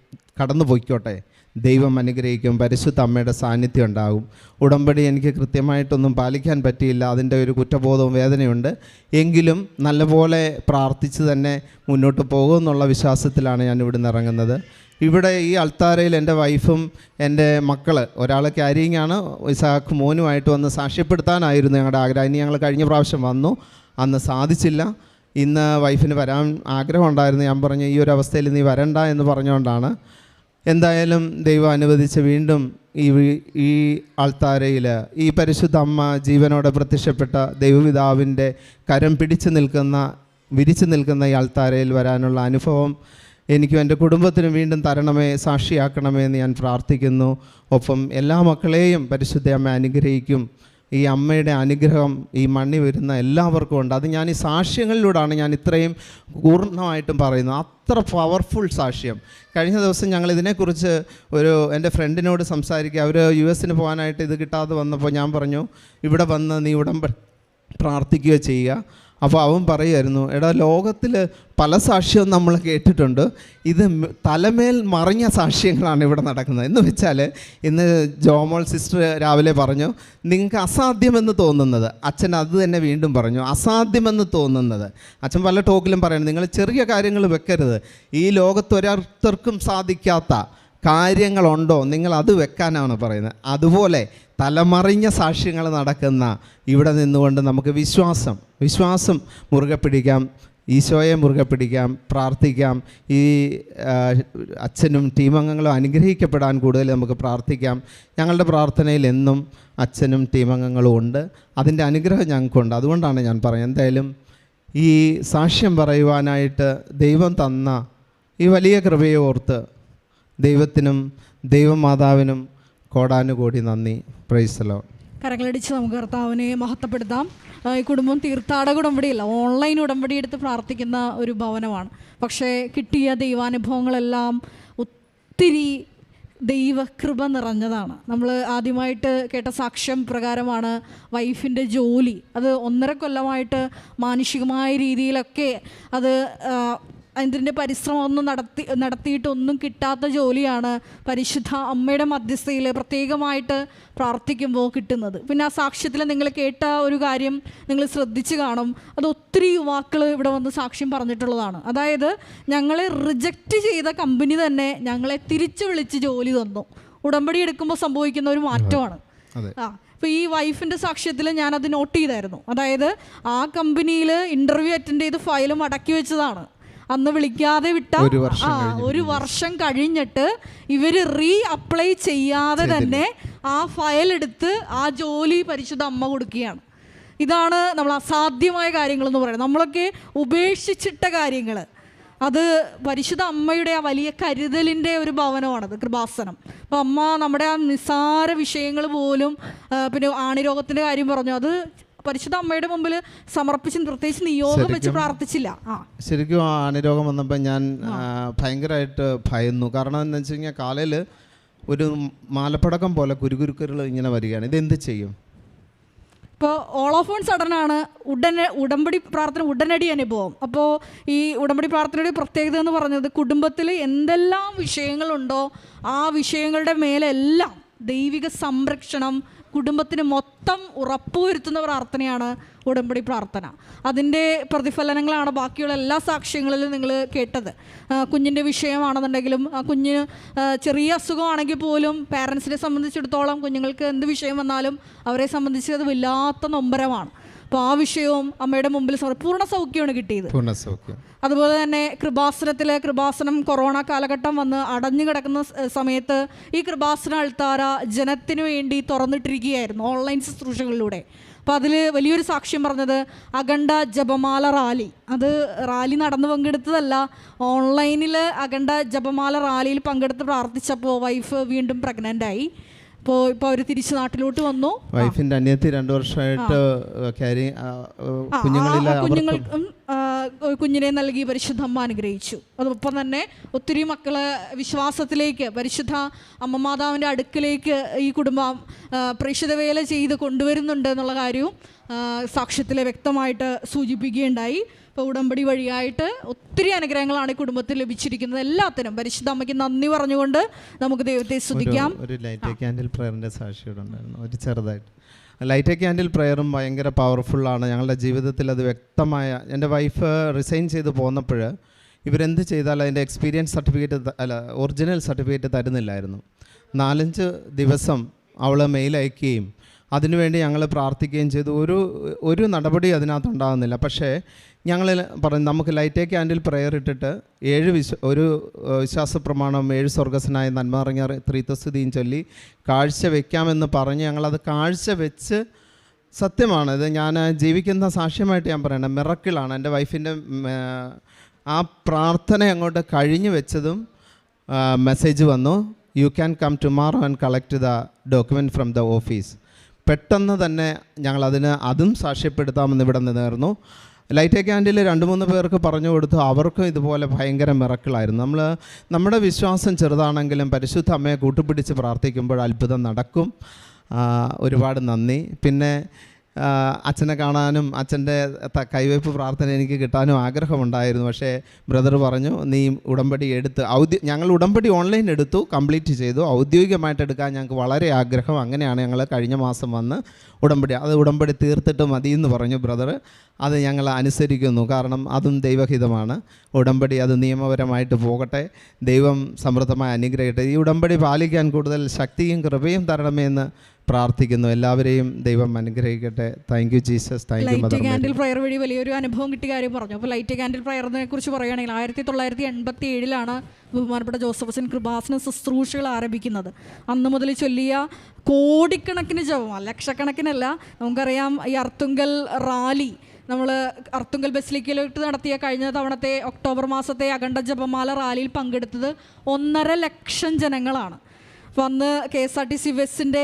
കടന്നു പോയിക്കോട്ടെ. ദൈവം അനുഗ്രഹിക്കും പരിശുദ്ധ അമ്മയുടെ സാന്നിധ്യം ഉണ്ടാകും. ഉടമ്പടി എനിക്ക് കൃത്യമായിട്ടൊന്നും പാലിക്കാൻ പറ്റിയില്ല അതിന്റെ ഒരു കുറ്റബോധവും വേദനയുണ്ട്. എങ്കിലും നല്ലപോലെ പ്രാർത്ഥിച്ച് തന്നെ മുന്നോട്ട് പോകുമെന്നുള്ള വിശ്വാസത്തിലാണ് ഞാൻ ഇവിടുന്ന് ഇറങ്ങുന്നത്. ഇവിടെ ഈ അൾത്താരയിൽ എന്റെ വൈഫും എന്റെ മക്കൾ ഒരാൾ ക്യാരിങ് ആണ് ഇസാഖ് മോനുമായിട്ട് വന്ന് സാക്ഷ്യപ്പെടുത്താനായിരുന്നു ഞങ്ങളുടെ ആഗ്രഹം. ഇനി ഞങ്ങൾ കഴിഞ്ഞ പ്രാവശ്യം വന്നു അന്ന് സാധിച്ചില്ല. ഇന്ന് വൈഫിന് വരാൻ ആഗ്രഹം ഉണ്ടായിരുന്നു ഞാൻ പറഞ്ഞു ഈ ഒരു അവസ്ഥയിൽ നീ വരണ്ട എന്ന് പറഞ്ഞുകൊണ്ടാണ്. എന്തായാലും ദൈവം അനുവദിച്ച് വീണ്ടും ഈ ഈ ആൾത്താരയിൽ ഈ പരിശുദ്ധ അമ്മ ജീവനോടെ പ്രത്യക്ഷപ്പെട്ട ദൈവപിതാവിന്റെ കരം പിടിച്ചു നിൽക്കുന്ന വിരിച്ചു നിൽക്കുന്ന ഈ ആൾത്താരയിൽ വരാനുള്ള അനുഭവം എനിക്കും എന്റെ കുടുംബത്തിനും വീണ്ടും തരണമേ സാക്ഷിയാക്കണമേ എന്ന് ഞാൻ പ്രാർത്ഥിക്കുന്നു. ഒപ്പം എല്ലാ മക്കളെയും പരിശുദ്ധ അമ്മ അനുഗ്രഹിക്കും. ഈ അമ്മയുടെ അനുഗ്രഹം ഈ മണ്ണി വരുന്ന എല്ലാവർക്കും ഉണ്ട്. അത് ഞാൻ ഈ സാക്ഷ്യങ്ങളിലൂടെയാണ് ഞാൻ ഇത്രയും പൂർണമായിട്ടും പറയുന്നത്. അത്ര പവർഫുൾ സാക്ഷ്യം. കഴിഞ്ഞ ദിവസം ഞങ്ങൾ ഇതിനെക്കുറിച്ച് ഒരു എന്റെ ഫ്രണ്ടിനോട് സംസാരിക്കുക. അവർ യു എസിന് പോകാനായിട്ട് ഇത് കിട്ടാതെ വന്നപ്പോൾ ഞാൻ പറഞ്ഞു ഇവിടെ വന്ന് നീ ഉടമ്പ പ്രാർത്ഥിക്കുകയോ ചെയ്യുക. അപ്പോൾ അവൻ പറയുമായിരുന്നു എടാ ലോകത്തിൽ പല സാക്ഷ്യവും നമ്മൾ കേട്ടിട്ടുണ്ട്. ഇത് തലമേൽ മറിഞ്ഞ സാക്ഷ്യങ്ങളാണ് ഇവിടെ നടക്കുന്നത്. എന്ന് വെച്ചാൽ ഇന്ന് ജോമോൾ സിസ്റ്റർ രാവിലെ പറഞ്ഞു നിങ്ങൾക്ക് അസാധ്യമെന്ന് തോന്നുന്നത്. അച്ഛൻ അത് തന്നെ വീണ്ടും പറഞ്ഞു അസാധ്യമെന്ന് തോന്നുന്നത്. അച്ഛൻ പല ടോക്കിലും പറയുന്നു നിങ്ങൾ ചെറിയ കാര്യങ്ങൾ വെക്കരുത്. ഈ ലോകത്ത് ഒരോരുത്തർക്കും സാധിക്കാത്ത കാര്യങ്ങളുണ്ടോ? നിങ്ങൾ അത് വെക്കാനാണ് പറയുന്നത്. അതുപോലെ തലമറിഞ്ഞ സാക്ഷ്യങ്ങൾ നടക്കുന്ന ഇവിടെ നിന്നുകൊണ്ട് നമുക്ക് വിശ്വാസം വിശ്വാസം മുറുകെ പിടിക്കാം ഈശോയെ മുറുകെ പിടിക്കാം പ്രാർത്ഥിക്കാം. ഈ അച്ഛനും ടീമംഗങ്ങളും അനുഗ്രഹിക്കപ്പെടാൻ കൂടുതൽ നമുക്ക് പ്രാർത്ഥിക്കാം. ഞങ്ങളുടെ പ്രാർത്ഥനയിൽ എന്നും അച്ഛനും ടീമംഗങ്ങളും ഉണ്ട്. അതിന്റെ അനുഗ്രഹം ഞങ്ങൾക്കുണ്ട്. അതുകൊണ്ടാണ് ഞാൻ പറയുന്നത്. എന്തായാലും ഈ സാക്ഷ്യം പറയുവാനായിട്ട് ദൈവം തന്ന ഈ വലിയ കൃപയെ ഓർത്ത് ദൈവത്തിനും ദൈവമാതാവിനും കോടാനുകോടി നന്ദി. പ്രൈസലോ കരങ്ങളടിച്ച് നമുക്ക് കർത്താവിനെ മഹത്വപ്പെടുത്താം. ഈ കുടുംബം തീർത്ഥാടക ഉടമ്പടിയല്ല ഓൺലൈൻ ഉടമ്പടി എടുത്ത് പ്രാർത്ഥിക്കുന്ന ഒരു ഭവനമാണ്. പക്ഷേ കിട്ടിയ ദൈവാനുഭവങ്ങളെല്ലാം ഒത്തിരി ദൈവകൃപ നിറഞ്ഞതാണ്. നമ്മൾ ആദ്യമായിട്ട് കേട്ട സാക്ഷ്യം പ്രകാരമാണ് വൈഫിന്റെ ജോലി. അത് ഒന്നര കൊല്ലമായിട്ട് മാനുഷികമായ രീതിയിലൊക്കെ അത് അതിന്റെ പരിശ്രമമൊന്നും നടത്തി നടത്തിയിട്ടൊന്നും കിട്ടാത്ത ജോലിയാണ് പരിശുദ്ധ അമ്മയുടെ മധ്യസ്ഥയിൽ പ്രത്യേകമായിട്ട് പ്രാർത്ഥിക്കുമ്പോൾ കിട്ടുന്നത്. പിന്നെ ആ സാക്ഷ്യത്തിൽ നിങ്ങൾ കേട്ട ഒരു കാര്യം നിങ്ങൾ ശ്രദ്ധിച്ച് കാണും. അത് ഒത്തിരി യുവാക്കൾ ഇവിടെ വന്ന് സാക്ഷ്യം പറഞ്ഞിട്ടുള്ളതാണ്. അതായത് ഞങ്ങളെ റിജക്റ്റ് ചെയ്ത കമ്പനി തന്നെ ഞങ്ങളെ തിരിച്ചു വിളിച്ച് ജോലി തന്നു. ഉടമ്പടി എടുക്കുമ്പോൾ സംഭവിക്കുന്ന ഒരു മാറ്റമാണ്. ആ അപ്പോൾ ഈ വൈഫിന്റെ സാക്ഷ്യത്തിൽ ഞാനത് നോട്ട് ചെയ്തായിരുന്നു. അതായത് ആ കമ്പനിയിൽ ഇന്റർവ്യൂ അറ്റൻഡ് ചെയ്ത് ഫയലും അടക്കി വെച്ചതാണ്. അന്ന് വിളിക്കാതെ വിട്ട? ആ ഒരു വർഷം കഴിഞ്ഞിട്ട് ഇവർ റീ അപ്ലൈ ചെയ്യാതെ തന്നെ ആ ഫയൽ എടുത്ത് ആ ജോലി പരിശുദ്ധ അമ്മ കൊടുക്കുകയാണ്. ഇതാണ് നമ്മൾ അസാധ്യമായ കാര്യങ്ങൾ എന്ന് പറയുന്നത്. നമ്മളൊക്കെ ഉപേക്ഷിച്ചിട്ട കാര്യങ്ങൾ അത് പരിശുദ്ധ അമ്മയുടെ ആ വലിയ കരുതലിന്റെ ഒരു ഭവനമാണത് കൃപാസനം. അപ്പോൾ അമ്മ നമ്മുടെ ആ നിസ്സാര വിഷയങ്ങൾ പോലും പിന്നെ ആണിരോഗത്തിന്റെ കാര്യം പറഞ്ഞു. അത് പരിശുദ്ധ അമ്മയുടെ മുമ്പിൽ സമർപ്പിച്ച് പ്രത്യേകിച്ച് നിയോഗം വെച്ച് പ്രാർത്ഥിച്ചില്ല. ശരിക്കും അണുരോഗം വന്നപ്പോൾ ഞാൻ ഭയങ്കരമായിട്ട് ഭയന്നു. കാരണം എന്താ വെച്ച് കഴിഞ്ഞാൽ കാലയിൽ ഒരു മാലപ്പടക്കം പോലെ കുരുകുരുക്കരുകൾ ഇങ്ങനെ വരികയാണ്. ഇതെന്ത് ചെയ്യും? ഇപ്പോൾ ഓൾ ഓഫ് ഓൺ സഡൻ ആണ് ഉടനെ ഉടമ്പടി പ്രാർത്ഥന ഉടനടി അനുഭവം. അപ്പോൾ ഈ ഉടമ്പടി പ്രാർത്ഥനയുടെ പ്രത്യേകത എന്ന് പറഞ്ഞത് കുടുംബത്തിൽ എന്തെല്ലാം വിഷയങ്ങളുണ്ടോ ആ വിഷയങ്ങളുടെ മേലെല്ലാം ദൈവിക സംരക്ഷണം കുടുംബത്തിന് മൊത്തം ഉറപ്പുവരുത്തുന്ന പ്രാർത്ഥനയാണ് ഉടമ്പടി പ്രാർത്ഥന. അതിന്റെ പ്രതിഫലനങ്ങളാണ് ബാക്കിയുള്ള എല്ലാ സാക്ഷ്യങ്ങളിലും നിങ്ങൾ കേട്ടത്. കുഞ്ഞിന്റെ വിഷയമാണെന്നുണ്ടെങ്കിലും ആ കുഞ്ഞിന് ചെറിയ അസുഖമാണെങ്കിൽ പോലും പാരൻസിനെ സംബന്ധിച്ചിടത്തോളം കുഞ്ഞുങ്ങൾക്ക് എന്ത് വിഷയം വന്നാലും അവരെ സംബന്ധിച്ച് അത് വല്ലാത്ത നൊമ്പരമാണ്. അപ്പോൾ ആ വിഷയവും അമ്മയുടെ മുമ്പിൽ പൂർണ സൗഖ്യമാണ് കിട്ടിയത്. പൂർണസൗഖ്യം. അതുപോലെ തന്നെ കൃപാസനത്തിൽ കൃപാസനം കൊറോണ കാലഘട്ടം വന്ന് അടഞ്ഞു കിടക്കുന്ന സമയത്ത് ഈ കൃപാസന അൾത്താര ജനത്തിനു വേണ്ടി തുറന്നിട്ടിരിക്കുകയായിരുന്നു ഓൺലൈൻ ശുശ്രൂഷകളിലൂടെ. അപ്പോൾ അതിൽ വലിയൊരു സാക്ഷ്യം പറഞ്ഞത് അഖണ്ഡ ജപമാല റാലി. അത് റാലി നടന്നു പങ്കെടുത്തതല്ല ഓൺലൈനിൽ അഖണ്ഡ ജപമാല റാലിയിൽ പങ്കെടുത്ത് പ്രാർത്ഥിച്ചപ്പോൾ വൈഫ് വീണ്ടും പ്രഗ്നന്റ് ആയി. അപ്പോൾ ഇപ്പോൾ അവർ തിരിച്ച് നാട്ടിലോട്ട് വന്നു? വൈഫിന്റെ അനിയത്തി രണ്ട് വർഷമായിട്ട് കുഞ്ഞുങ്ങൾക്കും കുഞ്ഞിനെ നൽകി പരിശുദ്ധ അമ്മ അനുഗ്രഹിച്ചു. അതോടൊപ്പം തന്നെ ഒത്തിരി മക്കളെ വിശ്വാസത്തിലേക്ക് പരിശുദ്ധ അമ്മമാതാവിന്റെ അടുക്കിലേക്ക് ഈ കുടുംബം ആ, പ്രേക്ഷിത വേല ചെയ്ത് കൊണ്ടുവരുന്നുണ്ട് എന്നുള്ള കാര്യവും സാക്ഷ്യത്തിലെ വ്യക്തമായിട്ട് സൂചിപ്പിക്കുകയുണ്ടായി. ഇപ്പോൾ ഉടമ്പടി വഴിയായിട്ട് ഒത്തിരി അനുഗ്രഹങ്ങളാണ് ഈ കുടുംബത്തിൽ ലഭിച്ചിരിക്കുന്നത്. എല്ലാത്തിനും പരിശുദ്ധ അമ്മയ്ക്ക് നന്ദി പറഞ്ഞുകൊണ്ട് നമുക്ക് ദൈവത്തെ സ്തുതിക്കാം. ഒരു ലൈറ്റ് ക്യാൻഡിൽ പ്രയറിന്റെ സാക്ഷിയോടെ ഉണ്ടായിരുന്നു. ഒരു ചെറുതായിട്ട്. ലൈറ്റ് ക്യാൻഡിൽ പ്രയറും ഭയങ്കര പവർഫുള്ളാണ് ഞങ്ങളുടെ ജീവിതത്തിൽ അത് വ്യക്തമായ എന്റെ വൈഫ് റിസൈൻ ചെയ്ത് പോന്നപ്പോൾ ഇവരെന്ത് ചെയ്താൽ അതിന്റെ എക്സ്പീരിയൻസ് സർട്ടിഫിക്കറ്റ് അല്ല ഒറിജിനൽ സർട്ടിഫിക്കറ്റ് തരുന്നില്ലായിരുന്നു. നാലഞ്ച് ദിവസം അവൾ മെയിൽ അയക്കുകയും അതിനുവേണ്ടി ഞങ്ങൾ പ്രാർത്ഥിക്കുകയും ചെയ്തു. ഒരു ഒരു നടപടി അതിനകത്ത് ഉണ്ടാകുന്നില്ല. പക്ഷേ ഞങ്ങൾ പറഞ്ഞു നമുക്ക് ലൈറ്റ് ക്യാൻഡിൽ പ്രെയർ ഇട്ടിട്ട് ഏഴ് വിശ്വ ഒരു വിശ്വാസ പ്രമാണം ഏഴ് സ്വർഗസ്സനായ നന്മ ഇറങ്ങിയ ത്രീത്വസ്ഥിതിയും ചൊല്ലി കാഴ്ച വെക്കാമെന്ന് പറഞ്ഞ് ഞങ്ങളത് കാഴ്ച വെച്ച് സത്യമാണ്. ഇത് ഞാൻ ജീവിക്കുന്ന സാക്ഷ്യമായിട്ട് ഞാൻ പറയണം മിറക്കിളാണ്. എന്റെ വൈഫിന്റെ ആ പ്രാർത്ഥന അങ്ങോട്ട് കഴിഞ്ഞു വെച്ചതും മെസ്സേജ് വന്നു. You can come tomorrow and collect the document from the office പെട്ടെന്ന് തന്നെ ഞങ്ങൾ അതിന് അതും സാക്ഷ്യപ്പെടുത്താമെന്ന് ഇവിടെ നേർന്നു ലൈറ്റ് ക്യാൻഡിൽ രണ്ട് മൂന്ന് പേർക്ക് പറഞ്ഞു കൊടുത്തു. അവർക്കും ഇതുപോലെ ഭയങ്കര മിറക്കിളായിരുന്നു. നമ്മൾ നമ്മുടെ വിശ്വാസം ചെറുതാണെങ്കിലും പരിശുദ്ധ അമ്മയെ കൂട്ടുപിടിച്ച് പ്രാർത്ഥിക്കുമ്പോൾ അത്ഭുതം നടക്കും. ഒരുപാട് നന്ദി. പിന്നെ അച്ഛനെ കാണാനും അച്ഛന്റെ കൈവയ്പ് പ്രാർത്ഥന എനിക്ക് കിട്ടാനും ആഗ്രഹമുണ്ടായിരുന്നു. പക്ഷേ ബ്രദർ പറഞ്ഞു നീ ഉടമ്പടി എടുത്ത് ഔദ്യ ഞങ്ങൾ ഉടമ്പടി ഓൺലൈൻ എടുത്തു കംപ്ലീറ്റ് ചെയ്തു. ഔദ്യോഗികമായിട്ട് എടുക്കാൻ ഞങ്ങൾക്ക് വളരെ ആഗ്രഹം. അങ്ങനെയാണ് ഞങ്ങൾ കഴിഞ്ഞ മാസം വന്ന് ഉടമ്പടി അത് ഉടമ്പടി തീർത്തിട്ട് മതി എന്ന് പറഞ്ഞു ബ്രദർ അത് ഞങ്ങൾ അനുസരിക്കുന്നു. കാരണം അതും ദൈവഹിതമാണ്. ഉടമ്പടി അത് നിയമപരമായിട്ട് പോകട്ടെ. ദൈവം സമൃദ്ധമായി അനുഗ്രഹിക്കട്ടെ. ഈ ഉടമ്പടി പാലിക്കാൻ കൂടുതൽ ശക്തിയും കൃപയും തരണമേ എന്ന് പ്രാർത്ഥിക്കുന്നു. എല്ലാവരെയും ദൈവം അനുഗ്രഹിക്കട്ടെ. Thank you Jesus thank you light candle prayer വഴി വലിയൊരു അനുഭവം കിട്ടിയ കാര്യം പറഞ്ഞു. അപ്പോൾ ലൈറ്റ് ക്യാൻഡിൽ പ്രയറിനെ കുറിച്ച് പറയുകയാണെങ്കിൽ ആയിരത്തി തൊള്ളായിരത്തി എൺപത്തി ഏഴിലാണ് ബഹുമാനപ്പെട്ട ജോസഫസിൻ കൃപാസന ശുശ്രൂഷകൾ ആരംഭിക്കുന്നത്. അന്ന് മുതൽ ചൊല്ലിയ കോടിക്കണക്കിന് ജപമാണ് ലക്ഷക്കണക്കിനല്ല നമുക്കറിയാം ഈ അർത്തുങ്കൽ റാലി നമ്മൾ അർത്തുങ്കൽ ബസിലിക്കയിലോട്ട് നടത്തിയ കഴിഞ്ഞ തവണത്തെ ഒക്ടോബർ മാസത്തെ അഖണ്ഡ ജപമാല റാലിയിൽ പങ്കെടുത്തത് ഒന്നര ലക്ഷം ജനങ്ങളാണ്. അപ്പോൾ അന്ന് K S R T C ബസ്സിന്റെ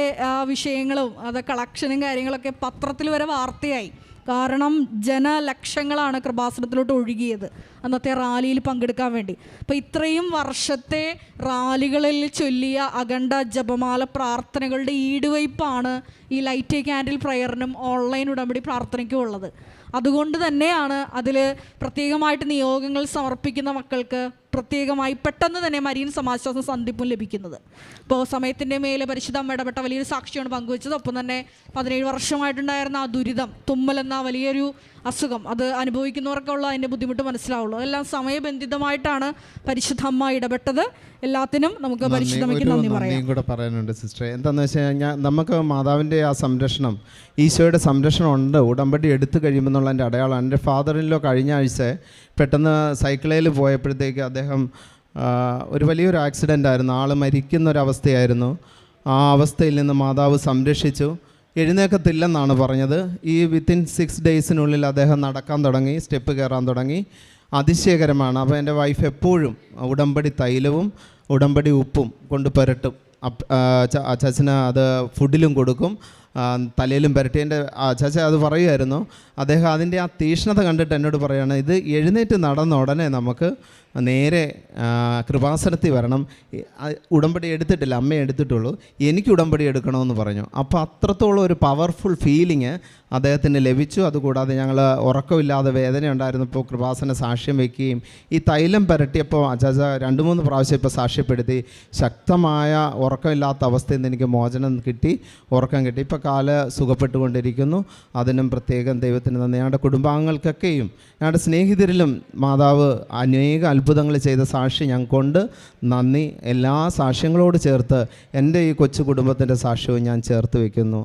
വിഷയങ്ങളും അത് കളക്ഷനും കാര്യങ്ങളൊക്കെ പത്രത്തിൽ വരെ വാർത്തയായി. കാരണം ജനലക്ഷങ്ങളാണ് കൃപാസനത്തിലോട്ട് ഒഴുകിയത് അന്നത്തെ റാലിയിൽ പങ്കെടുക്കാൻ വേണ്ടി. അപ്പോൾ ഇത്രയും വർഷത്തെ റാലികളിൽ ചൊല്ലിയ അഖണ്ഡ ജപമാല പ്രാർത്ഥനകളുടെ ഈടുവയ്പ്പാണ് ഈ ലൈറ്റ് ക്യാൻഡിൽ പ്രയറിനും ഓൺലൈൻ ഉടമ്പടി പ്രാർത്ഥനയ്ക്കും ഉള്ളത്. അതുകൊണ്ട് തന്നെയാണ് അതിൽ പ്രത്യേകമായിട്ട് നിയോഗങ്ങൾ സമർപ്പിക്കുന്ന മക്കൾക്ക് പ്രത്യേകമായി പെട്ടെന്ന് തന്നെ മരീൻ സമാശ്വാസം സന്ധിപ്പും ലഭിക്കുന്നത്. അപ്പോൾ സമയത്തിന്റെ മേലെ പരിശുദ്ധം ഇടപെട്ട വലിയൊരു സാക്ഷിയാണ് പങ്കുവച്ചത്. ഒപ്പം തന്നെ പതിനേഴ് വർഷമായിട്ടുണ്ടായിരുന്ന ആ ദുരിതം തുമ്മൽ എന്ന വലിയൊരു അസുഖം അത് അനുഭവിക്കുന്നവർക്കുള്ള അതിന്റെ ബുദ്ധിമുട്ട് മനസ്സിലാവുള്ളൂ. എല്ലാം സമയബന്ധിതമായിട്ടാണ് പരിശുദ്ധ അമ്മ ഇടപെട്ടത്. എല്ലാത്തിനും നമുക്ക് പരിശുദ്ധമ്മയ്ക്ക് നന്ദി പറയാം. കൂടെ പറയാനുണ്ട് സിസ്റ്റർ എന്താണെന്ന് വെച്ച് കഴിഞ്ഞാൽ നമുക്ക് മാതാവിന്റെ ആ സംരക്ഷണം ഈശോയുടെ സംരക്ഷണം ഉണ്ട്. ഉടമ്പടി എടുത്തു കഴിയുമെന്നുള്ളതിന്റെ അടയാളം. എന്റെ ഫാദറിലോ കഴിഞ്ഞ ആഴ്ച പെട്ടെന്ന് സൈക്കിളിൽ പോയപ്പോഴത്തേക്ക് അദ്ദേഹം ഒരു വലിയൊരു ആക്സിഡന്റ് ആയിരുന്നു. ആൾ മരിക്കുന്ന ഒരവസ്ഥയായിരുന്നു ആ അവസ്ഥയിൽ നിന്ന് മാതാവ് സംരക്ഷിച്ചു. എഴുന്നേക്കത്തില്ലെന്നാണ് പറഞ്ഞത്. ഈ വിത്തിൻ സിക്സ് ഡേയ്സിനുള്ളിൽ അദ്ദേഹം നടക്കാൻ തുടങ്ങി സ്റ്റെപ്പ് കയറാൻ തുടങ്ങി. അതിശയകരമാണ്. അപ്പോൾ എന്റെ വൈഫ് എപ്പോഴും ഉടമ്പടി തൈലവും ഉടമ്പടി ഉപ്പും കൊണ്ട് പുരട്ടും. ആ, അത് ഫുഡിലും കൊടുക്കും. തലയിലും എന്റെ ചാച്ച അത് പറയുമായിരുന്നു. അദ്ദേഹം അതിന്റെ ആ തീഷ്ണത കണ്ടിട്ട് എന്നോട് പറയുകയാണ് ഇത് എഴുന്നേറ്റ് നടന്ന ഉടനെ നമുക്ക് നേരെ കൃപാസനത്തിൽ വരണം. ഉടമ്പടി എടുത്തിട്ടില്ല അമ്മ എടുത്തിട്ടുള്ളൂ. എനിക്ക് ഉടമ്പടി എടുക്കണമെന്ന് പറഞ്ഞു. അപ്പോൾ അത്രത്തോളം ഒരു പവർഫുൾ ഫീലിംഗ് അദ്ദേഹത്തിന് ലഭിച്ചു. അതുകൂടാതെ ഞങ്ങൾ ഉറക്കമില്ലാതെ വേദന ഉണ്ടായിരുന്നപ്പോൾ കൃപാസന സാക്ഷ്യം വയ്ക്കുകയും ഈ തൈലം പുരട്ടിയപ്പോൾ അച്ചാച്ച രണ്ട് മൂന്ന് പ്രാവശ്യം ഇപ്പോൾ സാക്ഷ്യപ്പെടുത്തി. ശക്തമായ ഉറക്കമില്ലാത്ത അവസ്ഥയിൽ നിന്ന് എനിക്ക് മോചനം കിട്ടി ഉറക്കം കിട്ടി. ഇപ്പോൾ കാൽ സുഖപ്പെട്ടുകൊണ്ടിരിക്കുന്നു. അതിനും പ്രത്യേകം ദൈവത്തിന് നന്ദി. ഞങ്ങളുടെ കുടുംബാംഗങ്ങൾക്കൊക്കെയും ഞങ്ങളുടെ സ്നേഹിതരിലും മാതാവ് അനേക അത്ഭുതങ്ങൾ ചെയ്ത സാക്ഷി ഞങ്ങൾക്കൊണ്ട്. നന്ദി. എല്ലാ സാക്ഷ്യങ്ങളോട് ചേർത്ത് എന്റെ ഈ കൊച്ചു കുടുംബത്തിന്റെ സാക്ഷ്യവും ഞാൻ ചേർത്ത് വയ്ക്കുന്നു.